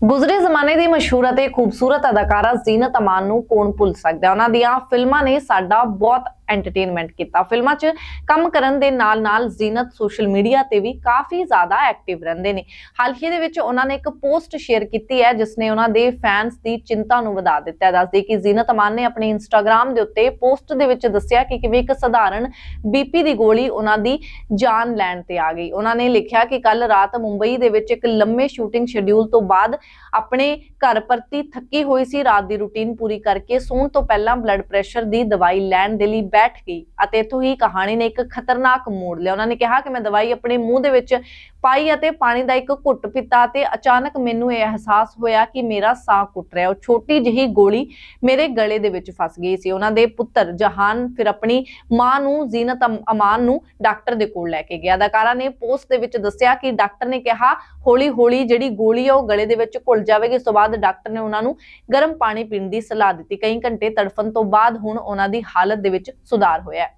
ਗੁਜ਼ਰੇ ਜ਼ਮਾਨੇ ਦੀ ਮਸ਼ਹੂਰ ਅਤੇ ਖੂਬਸੂਰਤ ਅਦਾਕਾਰਾ ਜ਼ੀਨਤ ਅਮਾਨ ਨੂੰ ਕੌਣ ਭੁੱਲ ਸਕਦਾ ਉਹਨਾਂ ਦੀਆਂ ਫਿਲਮਾਂ ਨੇ ਸਾਡਾ ਬਹੁਤ ਐਂਟਰਟੇਨਮੈਂਟ ਕੀਤਾ। ਫਿਲਮਾਂ 'ਚ ਕੰਮ ਕਰਨ ਦੇ ਨਾਲ-ਨਾਲ ਜ਼ੀਨਤ ਸੋਸ਼ਲ ਮੀਡੀਆ ਤੇ ਵੀ ਕਾਫੀ ਜ਼ਿਆਦਾ ਐਕਟਿਵ ਰਹਿੰਦੇ ਨੇ। ਹਾਲ ਦੇ ਵਿੱਚ ਉਹਨਾਂ ਨੇ ਇੱਕ ਪੋਸਟ ਸ਼ੇਅਰ ਕੀਤੀ ਹੈ, ਜਿਸ ਨੇ ਉਹਨਾਂ ਦੇ ਫੈਨਸ ਦੀ ਚਿੰਤਾ ਨੂੰ ਵਧਾ ਦਿੱਤਾ ਹੈ। ਦੱਸਦੇ ਕਿ ਜ਼ੀਨਤ ਅਮਾਨ ਨੇ ਆਪਣੇ ਇੰਸਟਾਗ੍ਰam ਦੇ ਉੱਤੇ ਪੋਸਟ ਦੇ ਵਿੱਚ ਦੱਸਿਆ ਕਿ ਕਿਵੇਂ ਇੱਕ ਸਧਾਰਨ ਬੀਪੀ ਦੀ ਗੋਲੀ ਉਹਨਾਂ ਦੀ ਜਾਨ ਲੈਣ ਤੇ ਆ ਗਈ। ਉਹਨਾਂ ਨੇ ਲਿਖਿਆ ਕਿ ਕੱਲ ਰਾਤ ਮੁੰਬਈ ਦੇ ਵਿੱਚ ਇੱਕ ਲੰਮੇ ਸ਼ੂਟਿੰਗ ਸ਼ਡਿਊਲ ਤੋਂ ਬਾਅਦ ਆਪਣੇ ਘਰ ਪ੍ਰਤੀ ਥੱਕੀ ਹੋਈ ਸੀ। ਰਾਤ ਦੀ ਰੁਟੀਨ ਪੂਰੀ ਕਰਕੇ ਸੌਣ ਤੋਂ ਪਹਿਲਾਂ ਬਲੱਡ ਪ੍ਰੈਸ਼ਰ ਦੀ ਦਵਾਈ ਲੈਣ ਦੇ ਲਈ ਬੈਠ ਗਈ ਅਤੇ ਇੱਥੋਂ ਹੀ ਕਹਾਣੀ ਨੇ ਇੱਕ ਖਤਰਨਾਕ ਮੋੜ ਲਿਆ। ਉਹਨਾਂ ਨੇ ਕਿਹਾ ਕਿ ਮੈਂ ਦਵਾਈ ਆਪਣੇ ਮੂੰਹ ਦੇ ਵਿੱਚ ਪਾਈ ਅਤੇ ਪਾਣੀ ਦਾ ਇੱਕ ਘੁੱਟ ਪੀਤਾ ਤੇ ਅਚਾਨਕ ਮੈਨੂੰ ਇਹ ਅਹਿਸਾਸ ਹੋਇਆ ਕਿ ਮੇਰਾ ਸਾਹ ਘੁੱਟ ਰਿਹਾ। ਉਹ ਛੋਟੀ ਜਿਹੀ ਗੋਲੀ ਮੇਰੇ ਗਲੇ ਦੇ ਵਿੱਚ ਫਸ ਗਈ ਸੀ। ਉਹਨਾਂ ਦੇ ਪੁੱਤਰ ਜਹਾਨ ਫਿਰ ਆਪਣੀ ਮਾਂ ਨੂੰ ਜ਼ੀਨਤ ਅਮਾਨ ਨੂੰ ਡਾਕਟਰ ਦੇ ਕੋਲ ਲੈ ਕੇ ਗਿਆ। ਅਦਾਕਾਰਾ ਨੇ ਪੋਸਟ ਦੇ ਵਿੱਚ ਦੱਸਿਆ ਕਿ ਡਾਕਟਰ ਨੇ ਕਿਹਾ ਹੌਲੀ ਹੌਲੀ ਜਿਹੜੀ ਗੋਲੀ ਆ ਉਹ ਗਲੇ ਦੇ ਵਿੱਚ ਘੁਲ ਜਾਵੇਗੀ। ਉਸ ਤੋਂ ਬਾਅਦ ਡਾਕਟਰ ਨੇ ਉਹਨਾਂ ਨੂੰ ਗਰਮ ਪਾਣੀ ਪੀਣ ਦੀ ਸਲਾਹ ਦਿੱਤੀ। ਕਈ ਘੰਟੇ ਤੜਫਣ ਤੋਂ ਬਾਅਦ ਹੁਣ ਉਹਨਾਂ ਦੀ ਹਾਲਤ ਦੇ ਵਿੱਚ ਸੁਧਾਰ ਹੋਇਆ